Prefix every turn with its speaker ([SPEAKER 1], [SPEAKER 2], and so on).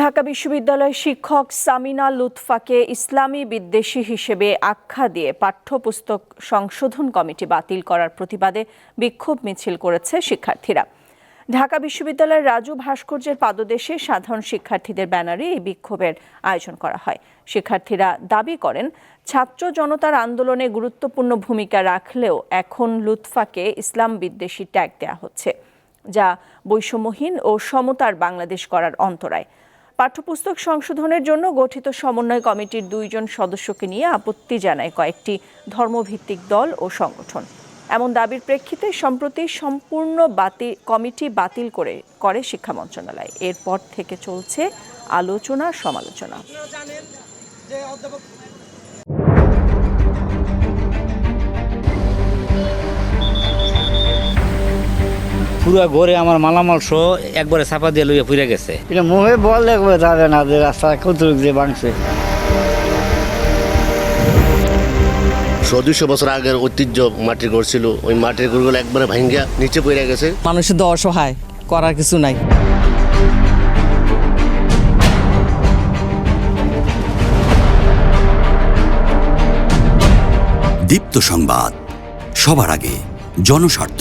[SPEAKER 1] ঢাকা বিশ্ববিদ্যালয়ের শিক্ষক সামিনা লুৎফাকে ইসলামী বিদ্বেষী হিসেবে আখ্যা দিয়ে পাঠ্যপুস্তক সংশোধন কমিটি বাতিল করার প্রতিবাদে বিক্ষোভ মিছিল করেছে শিক্ষার্থীরা। ঢাকা বিশ্ববিদ্যালয়ের রাজু ভাস্কর্যের পাদদেশে সাধারণ শিক্ষার্থীদের ব্যানারে এই বিক্ষোভের আয়োজন করা হয়। শিক্ষার্থীরা দাবি করেন, ছাত্র জনতার আন্দোলনে গুরুত্বপূর্ণ ভূমিকা রাখলেও এখন লুৎফাকে ইসলাম বিদ্বেষী ট্যাগ দেওয়া হচ্ছে, যা বৈষম্যহীন ও সমতার বাংলাদেশ করার অন্তরায়। পাঠ্যপুস্তক সংশোধনের জন্য গঠিত সমন্বয় কমিটির দুইজন সদস্যকে নিয়ে আপত্তি জানায় কয়েকটি ধর্মভিত্তিক দল ও সংগঠন। এমন দাবির প্রেক্ষিতে সম্প্রতি সম্পূর্ণ বাতিল কমিটি বাতিল করে করে শিক্ষা মন্ত্রণালয়। এরপর থেকে চলছে আলোচনা সমালোচনা
[SPEAKER 2] পুরো ঘরে আমার মালামাল সহ একবারে চাপা দিয়ে লইয়া পুড়ে গেছে।
[SPEAKER 3] এটা মুখে বললে যাবে না যে রাস্তা কতটুক যে বাংছে
[SPEAKER 4] দুশো বছর আগের ঐতিহ্য মাটির ঘর ছিল ওই মাটির ঘরগুলো একবারে ভাঙ্গা নিচে পড়ে গেছে।
[SPEAKER 5] মানুষের তো অসহায় করার কিছু নাই।
[SPEAKER 6] দীপ্ত সংবাদ সবার আগে জনস্বার্থ।